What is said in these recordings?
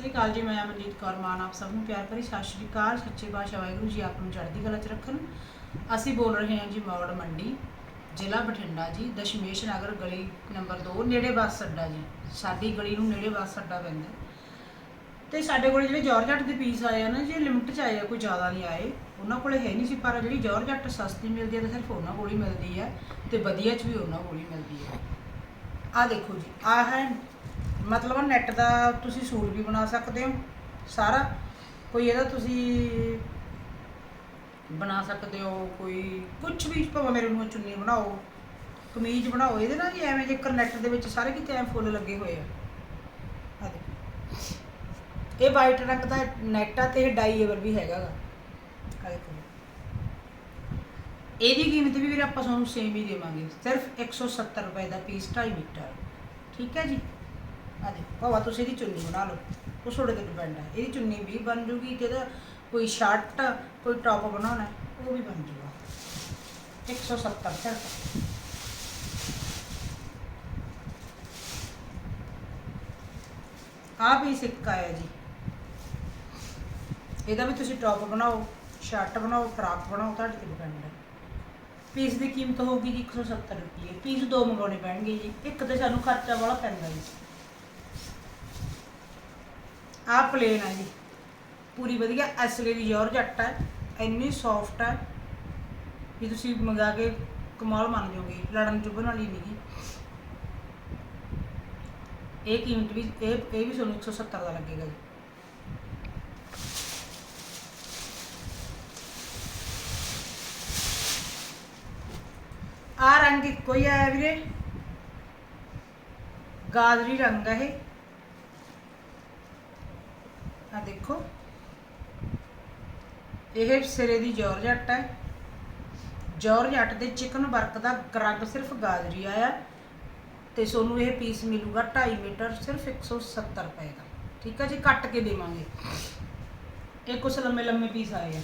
ਸ੍ਰੀ ਅਕਾਲ ਜੀ, ਮੈਂ ਅਮਨਜੀਤ ਕੌਰ ਮਾਨ, ਆਪ ਸਭ ਨੂੰ ਪਿਆਰ ਭਰੀ ਸਤਿ ਸ਼੍ਰੀ ਅਕਾਲ। ਸੱਚੇ ਪਾਤਸ਼ਾਹ ਵਾਹਿਗੁਰੂ ਜੀ, ਆਪ ਨੂੰ ਚੜ੍ਹਦੀ ਕਲਾ 'ਚ ਰੱਖਣ। ਅਸੀਂ ਬੋਲ ਰਹੇ ਹਾਂ ਜੀ ਮੌੜ ਮੰਡੀ, ਜ਼ਿਲ੍ਹਾ ਬਠਿੰਡਾ ਜੀ, ਦਸ਼ਮੇਸ਼ ਨਗਰ ਗਲੀ ਨੰਬਰ 2 ਨੇੜੇ ਬੱਸ ਅੱਡਾ ਜੀ। ਸਾਡੀ ਗਲੀ ਨੂੰ ਨੇੜੇ ਬੱਸ ਅੱਡਾ ਪੈਂਦਾ ਤੇ ਸਾਡੇ ਕੋਲ ਜਿਹੜੇ ਜਾਰਜੱਟ ਦੇ ਪੀਸ ਆਏ ਆ ਨਾ, ਜੀ ਲਿਮਟ 'ਚ ਆਏ ਆ, ਕੋਈ ਜ਼ਿਆਦਾ ਨਹੀਂ ਆਏ। ਉਹਨਾਂ ਕੋਲੇ ਹੈ ਨਹੀਂ ਸੀ, ਪਰ ਜਿਹੜੀ ਜਾਰਜੱਟ ਸਸਤੀ ਮਿਲਦੀ ਹੈ, ਤਾਂ ਸਿਰਫ ਉਹਨਾਂ ਕੋਲ ਹੀ ਮਿਲਦੀ ਹੈ ਤੇ ਵਧੀਆ 'ਚ ਵੀ ਉਹਨਾਂ ਕੋਲ ਹੀ ਮਿਲਦੀ ਹੈ। ਆ ਦੇਖੋ ਜੀ ਆ ਹੈ ਮਤਲਬ ਨੈਟ ਦਾ ਤੁਸੀਂ ਸੂਟ ਵੀ ਬਣਾ ਸਕਦੇ ਹੋ, ਸਾਰਾ। ਕੋਈ ਇਹਦਾ ਤੁਸੀਂ ਬਣਾ ਸਕਦੇ ਹੋ, ਕੋਈ ਕੁਝ ਵੀ, ਭਾਵੇਂ ਮੇਰੇ ਨੂੰ ਚੁੰਨੀ ਬਣਾਓ, ਕਮੀਜ਼ ਬਣਾਓ, ਇਹਦੇ ਨਾਲ ਜੀ ਐਵੇਂ ਜੇਕਰ ਨੈਟ ਦੇ ਵਿੱਚ ਸਾਰੇ ਕਿਤੇ ਐ ਫੁੱਲ ਲੱਗੇ ਹੋਏ ਆ। ਆ ਦੇਖੋ। ਇਹ ਵਾਈਟ ਰੰਗ ਦਾ ਨੈਟ ਆ ਤੇ ਇਹ ਡਾਈਏਬਲ ਵੀ ਹੈਗਾ ਗਾ। ਆ ਦੇਖੋ। ਇਹਦੀ ਕੀਮਤ ਵੀ ਵੀਰੇ ਆਪਾਂ ਤੁਹਾਨੂੰ ਸੇਮ ਹੀ ਦੇਵਾਂਗੇ। ਸਿਰਫ 170 ਰੁਪਏ ਦਾ ਪੀਸ 2.5 ਮੀਟਰ। ਠੀਕ ਹੈ ਜੀ? ਆ ਦੇਖੋ ਭਾਵੇਂ, ਤੁਸੀਂ ਇਹਦੀ ਚੁੰਨੀ ਬਣਾ ਲਓ। ਉਹ ਤੁਹਾਡੇ ਤੇ ਡਿਪੈਂਡ ਹੈ ਇਹਦੀ ਚੁੰਨੀ ਵੀ ਬਣ ਜੂਗੀ ਤੇ ਕੋਈ ਸ਼ਰਟ ਕੋਈ ਟੌਪ ਬਣਾਉਣਾ ਉਹ ਵੀ ਬਣ ਜੂਗਾ। 170 ਸਿਰਫ ਆ ਵੀ ਸਿੱਕਾ ਹੈ ਜੀ। ਇਹਦਾ ਵੀ ਤੁਸੀਂ ਟੌਪ ਬਣਾਓ ਸ਼ਰਟ ਬਣਾਓ ਫਰਾਕ ਬਣਾਓ, ਤੁਹਾਡੇ ਤੇ ਡਿਪੈਂਡ ਹੈ ਪੀਸ ਦੀ ਕੀਮਤ ਹੋਊਗੀ ਜੀ 170 ਰੁਪਏ ਪੀਸ ਦੋ ਮੰਗਾਉਣੇ ਪੈਣਗੇ ਜੀ। ਇੱਕ ਤੇ ਸਾਨੂੰ ਖਰਚਾ ਵਾਲਾ ਪੈਂਦਾ ਜੀ। ਆਹ ਪਲੇਨ ਹੈ ਜੀ। ਪੂਰੀ ਵਧੀਆ, ਅਸਲੇ ਦੀ ਜੋਰਜੱਟ ਹੈ ਇੰਨੀ ਸੌਫਟ ਹੈ ਵੀ ਤੁਸੀਂ ਮੰਗਾ ਕੇ ਕਮਾਲ ਮੰਨ ਜਾਓਗੇ, ਲੜਨ ਚੁੱਭਣ ਵਾਲੀ ਨਹੀਂ ਗੀ। ਇਹ ਕੀਮਤ ਵੀ, ਇਹ ਇਹ ਵੀ ਤੁਹਾਨੂੰ 170 ਦਾ ਲੱਗੇਗਾ ਜੀ। ਆ ਰੰਗ ਇੱਕੋ ਹੀ ਆਇਆ ਵੀਰੇ। ਗਾਜਰੀ ਰੰਗ ਹੈ ਇਹ। ਆ ਦੇਖੋ। ਇਹ ਸਿਰੇ ਦੀ ਜੌਰਜੱਟ ਹੈ। ਜੋਰਜੱਟ ਦੇ ਚਿਕਨ ਵਰਕ ਦਾ ਰੰਗ ਸਿਰਫ ਗਾਜਰੀ ਆਇਆ ਤੇ ਤੁਹਾਨੂੰ ਇਹ ਪੀਸ ਮਿਲੂਗਾ 2.5 ਮੀਟਰ ਸਿਰਫ 170 ਰੁਪਏ ਦਾ। ਠੀਕ ਹੈ ਜੀ, ਕੱਟ ਕੇ ਦੇਵਾਂਗੇ। ਇਹ ਕੁਛ ਲੰਮੇ ਲੰਮੇ ਪੀਸ ਆਏ ਆ।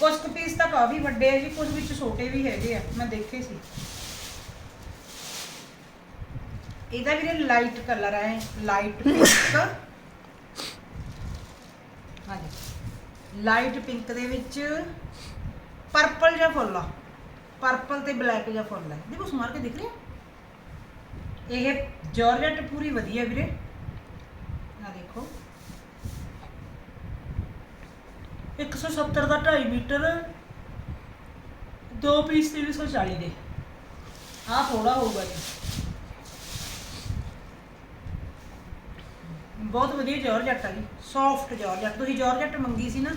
ਕੁਝ ਕੁ ਪੀਸ ਤਾਂ ਕਾਫੀ ਵੱਡੇ ਆ ਜੀ ਕੁਝ ਵਿੱਚ ਛੋਟੇ ਵੀ ਹੈਗੇ ਆ, ਮੈਂ ਦੇਖੇ ਸੀ। ਇਹਦਾ ਵੀਰੇ ਲਾਈਟ ਕਲਰ ਹੈ ਲਾਈਟ ਪਿੰਕ ਹਾਂਜੀ। ਲਾਈਟ ਪਿੰਕ ਦੇ ਵਿੱਚ ਪਰਪਲ ਜਿਹਾ ਫੁੱਲ ਆ ਪਰਪਲ ਤੇ ਬਲੈਕ ਜਿਹਾ ਫੁੱਲ ਹੈ ਦੇਖੋ, ਸਮਾਰ ਕੇ ਦਿਖ ਰਿਹਾ ਇਹ ਜਾਰਜਟ ਪੂਰੀ ਵਧੀਆ ਵੀਰੇ। ਆ ਦੇਖੋ। 170 ਦਾ 2.5 ਮੀਟਰ, ਦੋ ਪੀਸ 340 ਦੇ। ਆ ਥੋੜਾ ਹੋਊਗਾ ਜੀ। ਬਹੁਤ ਵਧੀਆ ਜਾਰਜਟ ਆ ਜੀ ਸੌਫਟ ਜਾਰਜਟ ਤੁਸੀਂ ਜਾਰਜਟ ਮੰਗੀ ਸੀ ਨਾ,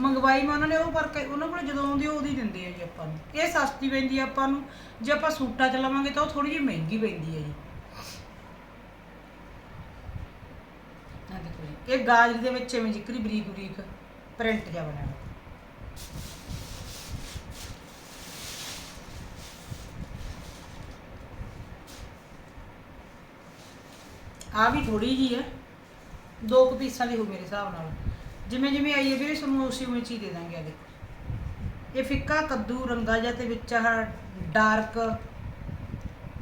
ਮੰਗਵਾਈ ਮੈਂ ਉਹਨਾਂ ਨੇ, ਉਹ ਪਰ ਉਹਨਾਂ ਕੋਲ ਜਦੋਂ ਆਉਂਦੀ ਆ, ਉਹਦੀ ਦਿੰਦੇ ਆ ਜੀ ਆਪਾਂ ਨੂੰ। ਇਹ ਸਸਤੀ ਪੈਂਦੀ ਆ ਆਪਾਂ ਨੂੰ, ਜੇ ਆਪਾਂ ਸੂਟਾਂ ਚ ਲਵਾਂਗੇ ਤਾਂ ਉਹ ਥੋੜੀ ਜਿਹੀ ਮਹਿੰਗੀ ਪੈਂਦੀ ਹੈ ਜੀ। ਆ ਦੇਖੋ ਜੀ, ਇਹ ਗਾਜਰੀ ਦੇ ਵਿੱਚ ਐਵੇਂ ਜਿਕਰੀ ਬਰੀਕ ਬਰੀਕ ਪ੍ਰਿੰਟ ਜਿਹਾ ਬਣਿਆ ਹੋਇਆ। ਆ ਵੀ ਥੋੜੀ ਜੀ ਹੈ ਦੋ ਕੁ ਪੀਸਾਂ ਦੀ ਹੋ ਮੇਰੇ ਹਿਸਾਬ ਨਾਲ। ਜਿਵੇਂ ਜਿਵੇਂ ਆਈ ਹੈ ਵੀਰੇ, ਤੁਹਾਨੂੰ ਉਸੇ ਉਵੇਂ ਚ ਹੀ ਦੇ ਦਾਂਗੇ ਆ ਇਹ ਫਿੱਕਾ, ਕੱਦੂ, ਰੰਗਾ ਜਿਹਾ ਤੇ ਵਿੱਚ ਆਹ ਡਾਰਕ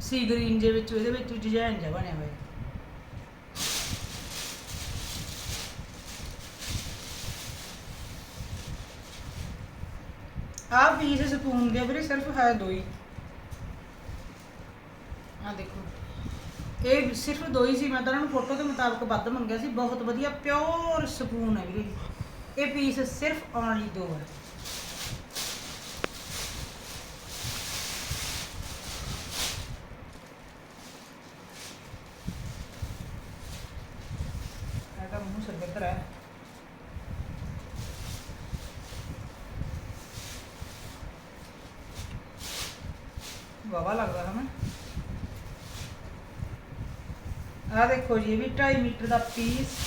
ਸੀ ਗ੍ਰੀਨ ਦੇ ਵਿੱਚ ਇਹਦੇ ਵਿੱਚ ਡਿਜ਼ਾਈਨ ਜਿਹਾ ਬਣਿਆ ਹੋਇਆ। ਆਹ ਪੀਸ ਸਪੂਨ ਦੇ ਵੀਰੇ ਸਿਰਫ ਹੈ ਦੋ ਹੀ। ਆ ਦੇਖੋ। ਇਹ ਸਿਰਫ ਦੋ ਹੀ ਸੀ, ਮੈਂ ਤਾਂ ਉਹਨਾਂ ਨੂੰ ਫੋਟੋ ਦੇ ਮੁਤਾਬਕ ਵੱਧ ਮੰਗਿਆ ਸੀ। ਬਹੁਤ ਵਧੀਆ ਪਿਓਰ ਸਕੂਨ ਹੈ ਵੀਰੇ। ਇਹ ਪੀਸ ਸਿਰਫ ਓਨਲੀ ਦੋ ਹੈ। ਇਹ ਮੂੰਹ ਸਿਰ ਹੈ। ਵਾਵਾ ਲੱਗਦਾ ਹੈ ਆ ਦੇਖੋ ਜੀ, ਇਹ ਵੀ 2.5 ਮੀਟਰ ਦਾ ਪੀਸ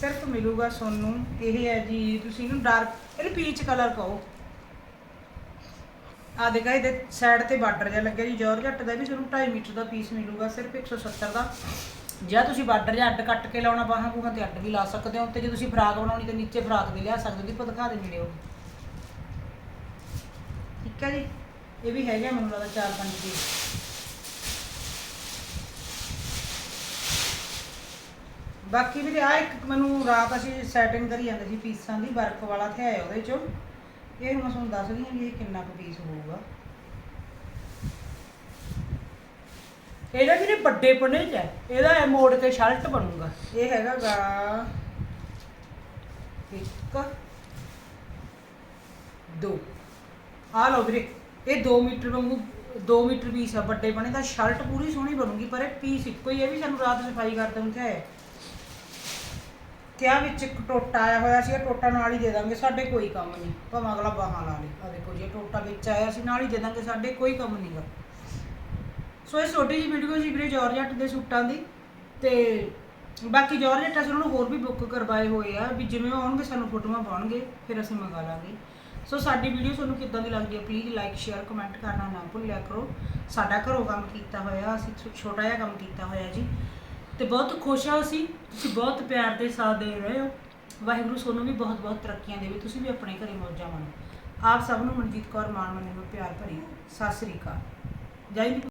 ਸਿਰਫ ਮਿਲੂਗਾ ਤੁਹਾਨੂੰ। ਇਹ ਹੈ ਜੀ, ਤੁਸੀਂ ਇਹਨੂੰ ਡਾਰਕ ਇਹਨੂੰ ਪੀਚ ਕਲਰ ਕਹੋ। ਆ ਦੇਖਾ, ਇਹਦੇ ਸਾਈਡ ਤੇ ਬਾਰਡਰ ਜਿਹਾ ਲੱਗਿਆ ਜੀ ਜਾਰਜੱਟ ਦਾ ਵੀ ਤੁਹਾਨੂੰ 2.5 ਮੀਟਰ ਦਾ ਪੀਸ ਮਿਲੂਗਾ, ਸਿਰਫ 170 ਦਾ। ਜਾਂ ਤੁਸੀਂ ਬਾਰਡਰ ਜਾਂ ਅੱਡ ਕੱਟ ਕੇ ਲਾਉਣਾ, ਬਾਹਾਂ ਬੂਹਾਂ ਤੇ ਅੱਡ ਵੀ ਲਾ ਸਕਦੇ ਹੋ। ਤੇ ਜੇ ਤੁਸੀਂ ਫਰਾਕ ਬਣਾਉਣੀ ਤੇ ਨੀਚੇ ਫਰਾਕ ਵੀ ਲਿਆ ਸਕਦੇ ਹੋ ਦੀਪੋ ਦਿਖਾ ਦੇ ਵੀਡੀਓ ਠੀਕ ਹੈ ਜੀ? ਇਹ ਵੀ ਹੈਗਾ ਮੈਨੂੰ ਲੱਗਦਾ ਚਾਰ ਪੰਜ ਪੀਸ ਬਾਕੀ ਵੀ ਆ ਇੱਕ ਮੈਨੂੰ ਰਾਤ ਅਸੀਂ ਸੈਟਿੰਗ ਕਰੀ ਜਾਂਦੇ ਸੀ ਪੀਸਾਂ ਦੀ, ਵਰਕ ਵਾਲਾ ਤੇ ਆਇਆ ਉਹਦੇ ਚੋਂ। ਇਹ ਹੁਣ ਮੈਂ ਤੁਹਾਨੂੰ ਦੱਸਦੀ ਹਾਂ ਵੀ ਇਹ ਕਿੰਨਾ ਕੁ ਪੀਸ ਹੋਊਗਾ। ਇਹਦਾ ਜਿਹੜੇ ਵੱਡੇ ਪਨੇ ਚ ਹੈ। ਇਹਦਾ ਇਹ ਮੋੜ ਕੇ ਸ਼ਰਟ ਬਣੂਗਾ। ਇਹ ਹੈਗਾ ਗਾ ਇੱਕ, ਦੋ। ਆ ਲਓ ਵੀਰੇ। ਇਹ 2 ਮੀਟਰ ਵਾਂਗੂ 2 ਮੀਟਰ ਪੀਸ ਆ, ਵੱਡੇ ਬਣੇ ਤਾਂ ਸ਼ਰਟ ਪੂਰੀ ਸੋਹਣੀ ਬਣੂਗੀ, ਪਰ ਇਹ ਪੀਸ ਇੱਕੋ ਹੀ ਹੈ ਵੀ ਸਾਨੂੰ ਰਾਤ ਸਫ਼ਾਈ ਕਰਦੇ ਨੂੰ ਕਿਹਾ ਹੈ। ਕਿਆ ਵਿੱਚ ਇੱਕ ਟੋਟਾ ਆਇਆ ਹੋਇਆ ਸੀ, ਇਹ ਟੋਟਾ ਨਾਲ ਹੀ ਦੇ ਦਾਂਗੇ, ਸਾਡੇ ਕੋਈ ਕੰਮ ਨਹੀਂ। ਭਾਵੇਂ ਅਗਲਾ ਬਾਹਾਂ ਲਾ ਲੇ ਆ ਦੇਖੋ ਜੀ ਟੋਟਾ ਵਿੱਚ ਆਇਆ ਸੀ, ਨਾਲ ਹੀ ਦੇ ਦਾਂਗੇ, ਸਾਡੇ ਕੋਈ ਕੰਮ ਨਹੀਂ ਨਹੀਂਗਾ ਸੋ ਇਹ ਛੋਟੀ ਜਿਹੀ ਵੀਡੀਓ ਸੀ ਵੀਰੇ ਜਾਰਜਟ ਦੇ ਸੂਟਾਂ ਦੀ, ਤੇ ਬਾਕੀ ਜਾਰਜਟ ਅਸੀਂ ਉਹਨਾਂ ਨੂੰ ਹੋਰ ਵੀ ਬੁੱਕ ਕਰਵਾਏ ਹੋਏ ਆ, ਵੀ ਜਿਵੇਂ ਆਉਣਗੇ, ਸਾਨੂੰ ਫੋਟੋਆਂ ਪਾਉਣਗੇ, ਫਿਰ ਅਸੀਂ ਮੰਗਾ ਲਾਂਗੇ। ਸੋ ਸਾਡੀ ਵੀਡੀਓ ਤੁਹਾਨੂੰ ਕਿੱਦਾਂ ਦੀ ਲੱਗਦੀ ਹੈ ਪਲੀਜ਼ ਲਾਈਕ ਸ਼ੇਅਰ ਕਮੈਂਟ ਕਰਨਾ ਨਾ ਭੁੱਲਿਆ ਕਰੋ। ਸਾਡਾ ਘਰੋਂ ਕੰਮ ਕੀਤਾ ਹੋਇਆ, ਅਸੀਂ ਛੋਟਾ ਜਿਹਾ ਕੰਮ ਕੀਤਾ ਹੋਇਆ ਜੀ। ਤੇ ਬਹੁਤ ਖੁਸ਼ ਹਾਂ ਅਸੀਂ। ਤੁਸੀਂ ਬਹੁਤ ਪਿਆਰ ਦੇ ਸਾਥ ਦੇ ਰਹੇ ਹੋ। ਵਾਹਿਗੁਰੂ ਤੁਹਾਨੂੰ ਵੀ ਬਹੁਤ ਬਹੁਤ ਤਰੱਕੀਆਂ ਦੇਵੇ। ਤੁਸੀਂ ਵੀ ਆਪਣੇ ਘਰੇ ਮੌਜਾਂ ਮਾਣੋ। ਆਪ ਸਭ ਨੂੰ ਮਨਜੀਤ ਕੌਰ ਮਾਨ ਮੰਨੇ ਨੂੰ ਪਿਆਰ ਭਰੀ ਸਤਿ ਸ੍ਰੀ ਅਕਾਲ। ਜੈ